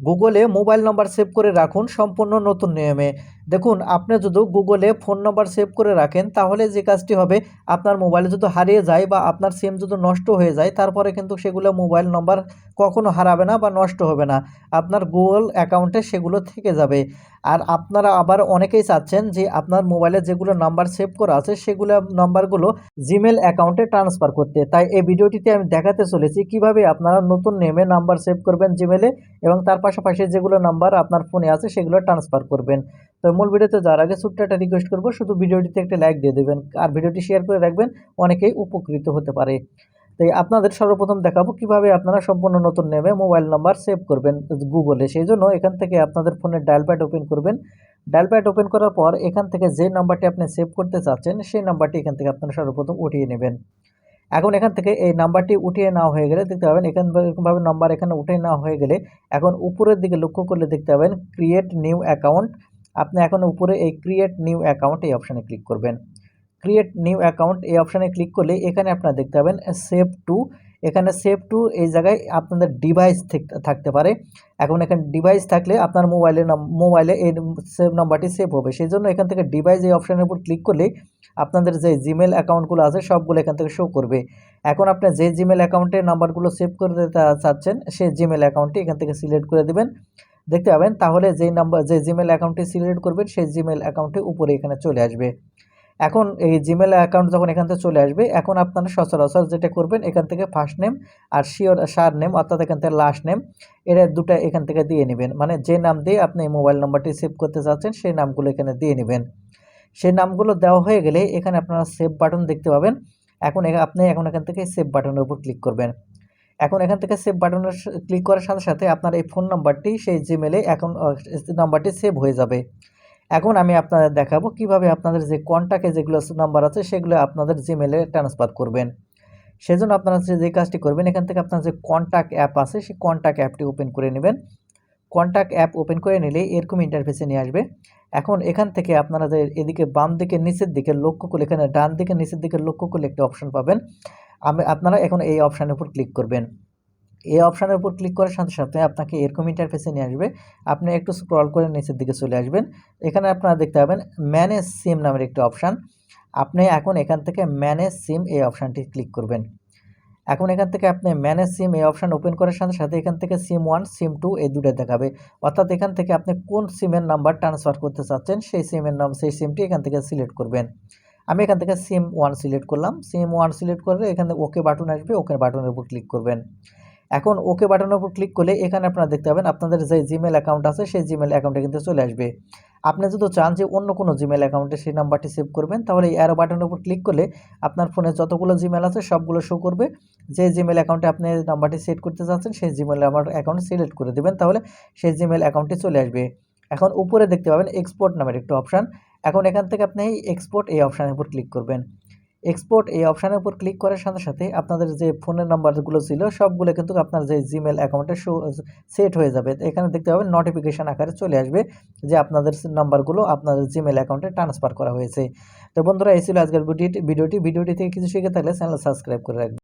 গুগলে মোবাইল নম্বর সেভ করে রাখুন সম্পূর্ণ নতুন নিয়মে। দেখুন, আপনি যদি গুগলে ফোন নম্বর সেভ করে রাখেন, তাহলে যে কাজটি হবে, আপনার মোবাইলে যদি হারিয়ে যায় বা আপনার সিম যদি নষ্ট হয়ে যায়, তারপরে কিন্তু সেগুলো মোবাইল নম্বর কখনো হারাবে না বা নষ্ট হবে না। আপনার গুগল অ্যাকাউন্টে সেগুলো থেকে যাবে। আর আপনারা আবার অনেকেই চাচ্ছেন যে আপনার মোবাইলে যেগুলো নাম্বার সেভ করা আছে, সেগুলো নাম্বারগুলো জিমেল অ্যাকাউন্টে ট্রান্সফার করতে। তাই এই ভিডিওটিতে আমি দেখাতে চলেছি কীভাবে আপনারা নতুন নেমে নাম্বার সেভ করবেন জিমেলে এবং তার পাশাপাশি যেগুলো নাম্বার আপনার ফোনে আছে সেগুলো ট্রান্সফার করবেন। তো মূল ভিডিওতে যাওয়ার আগে ছোট্ট একটা রিকোয়েস্ট করব, শুধু ভিডিওটিতে একটা লাইক দিয়ে দেবেন আর ভিডিওটি শেয়ার করে রাখবেন, অনেকেই উপকৃত হতে পারে। তাই আপনাদের সর্বপ্রথম দেখাবো কীভাবে আপনারা সম্পূর্ণ নতুন নেমে মোবাইল নাম্বার সেভ করবেন গুগলে সেই জন্য এখান থেকে আপনাদের ফোনের ডায়াল প্যাড ওপেন করবেন। ডায়াল প্যাড ওপেন করার পর এখান থেকে যে নাম্বারটি আপনি সেভ করতে চাচ্ছেন, সেই নাম্বারটি এখান থেকে আপনারা সর্বপ্রথম উঠিয়ে নেবেন। এখন এখান থেকে এই নাম্বারটি উঠিয়ে নেওয়া হয়ে গেলে দেখতে পাবেন, এখান এরকমভাবে নাম্বার এখানে উঠিয়ে নেওয়া হয়ে গেলে এখন উপরের দিকে লক্ষ্য করলে দেখতে পাবেন ক্রিয়েট নিউ অ্যাকাউন্ট আপনি এখন উপরে এই ক্রিয়েট নিউ অ্যাকাউন্ট এই অপশানে ক্লিক করবেন। ক্রিয়েট নিউ অ্যাকাউন্ট এই অপশানে ক্লিক করলে এখানে আপনারা দেখতে পাবেন সেভ টু এখানে সেভ টু এই জায়গায় আপনাদের ডিভাইস থাকতে পারে। এখন এখানে ডিভাইস থাকলে আপনার মোবাইলে মোবাইলে এই সেভ নাম্বারটি সেভ হবে। সেই জন্য এখান থেকে ডিভাইস এই অপশানের উপর ক্লিক করলে আপনাদের যে জিমেল অ্যাকাউন্টগুলো আছে, সবগুলো এখান থেকে শো করবে। এখন আপনি যে জিমেল অ্যাকাউন্টে নাম্বারগুলো সেভ করতে চাচ্ছেন, সেই জিমেল অ্যাকাউন্টটি এখান থেকে সিলেক্ট করে দেবেন। দেখতে পাবেন, তাহলে যেই নাম্বার যে জিমেল অ্যাকাউন্টটি সিলেক্ট করবেন, সেই জিমেল অ্যাকাউন্টটি উপরে এখানে চলে আসবে। এখন এই জিমেল অ্যাকাউন্ট যখন এখান থেকে চলে আসবে, এখন আপনারা সচরাচর যেটা করবেন, এখান থেকে ফার্স্ট নেম আর শিওর সার নেম অর্থাৎ এখান থেকে লাস্ট নেম এটা দুটা এখান থেকে দিয়ে নেবেন। মানে যে নাম দিয়ে আপনি মোবাইল নাম্বারটি সেভ করতে চাচ্ছেন, সেই নামগুলো এখানে দিয়ে নেবেন। সেই নামগুলো দেওয়া হয়ে গেলে এখানে আপনারা সেভ বাটন দেখতে পাবেন। এখন আপনি এখন এখান থেকে সেভ বাটনের উপর ক্লিক করবেন। এখন এখান থেকে সেভ বাটনের ক্লিক করার সাথে সাথে আপনার এই ফোন নাম্বারটি সেই জিমেলে এখন নাম্বারটি সেভ হয়ে যাবে। এখন আমি আপনাদের দেখাবো কীভাবে আপনাদের যে কন্ট্যাক্টে যেগুলো নাম্বার আছে, সেগুলো আপনাদের জিমেলে ট্রান্সফার করবেন। সেজন্য আপনারা যে কাজটি করবেন, এখান থেকে আপনার যে কন্ট্যাক্ট অ্যাপ আছে, সেই কন্ট্যাক্ট অ্যাপটি ওপেন করে নেবেন। কন্ট্যাক্ট অ্যাপ ওপেন করে নিলে এরকম ইন্টারফেসে নিয়ে আসবে। এখন এখান থেকে আপনারা যে, এদিকে বাম দিকে, নিচের দিকে লক্ষ্য করলে এখানে ডান দিকে, নিচের দিকে লক্ষ্য করলে একটা অপশন পাবেন। আমি, আপনারা এখন এই অপশানের উপর ক্লিক করবেন। এই অপশানের উপর ক্লিক করার সাথে সাথে আপনাকে এরকম ইন্টারফেসে নিয়ে আসবে। আপনি একটু স্ক্রল করে নিচের দিকে চলে আসবেন। এখানে আপনারা দেখতে পাবেন ম্যানেজ সিম নামের একটি অপশান আপনি এখন এখান থেকে ম্যানেজ সিম এই অপশানটি ক্লিক করবেন। এখন এখান থেকে আপনি ম্যানেজ সিম এই অপশান ওপেন করার সাথে সাথে এখান থেকে সিম ওয়ান সিম টু এই দুটো দেখাবে। অর্থাৎ এখান থেকে আপনি কোন সিমের নাম্বার ট্রান্সফার করতে চাচ্ছেন, সেই সিমের নাম সেই সিমটি এখান থেকে সিলেক্ট করবেন। আমি এখান থেকে সিম ওয়ান সিলেক্ট করলাম। সিম ওয়ান সিলেক্ট করলে এখানে ওকে বাটন আসবে ওকে বাটনের উপর ক্লিক করবেন। এখন ওকে বাটনের উপর ক্লিক করলে এখানে আপনারা দেখতে পাবেন আপনাদের যে জিমেল অ্যাকাউন্ট আছে, সেই জিমেল অ্যাকাউন্টে কিন্তু চলে আসবে। আপনি যদি চান যে অন্য কোনো জিমেল অ্যাকাউন্টে সেই নাম্বারটি সেভ করবেন, তাহলে এই অ্যারো বাটনের উপর ক্লিক করলে আপনার ফোনে যতগুলো জিমেল আছে, সবগুলো শো করবে। যে জিমেল অ্যাকাউন্টে আপনি নাম্বারটি সেট করতে চাচ্ছেন সেই জিমেল আমার অ্যাকাউন্ট সিলেক্ট করে দেবেন, তাহলে সেই জিমেল অ্যাকাউন্টে চলে আসবে। এখন উপরে দেখতে পাবেন এক্সপোর্ট নামের একটি অপশান এখন এখান থেকে আপনি এই এক্সপোর্ট এই অপশানের উপর ক্লিক করবেন। এক্সপোর্ট এই অপশানের উপর ক্লিক করার সাথে সাথে আপনাদের যে ফোনের নাম্বারগুলো ছিল, সবগুলো কিন্তু আপনার যে জিমেল অ্যাকাউন্টে শো সেট হয়ে যাবে। এখানে দেখতে পাবেন নোটিফিকেশান আকারে চলে আসবে যে আপনাদের নাম্বারগুলো আপনাদের জিমেল অ্যাকাউন্টে ট্রান্সফার করা হয়েছে। তো বন্ধুরা, এই ছিল আজকের ভিডিওটি। ভিডিওটি থেকে কিছু শিখে থাকলে চ্যানেল সাবস্ক্রাইব করে রাখবেন।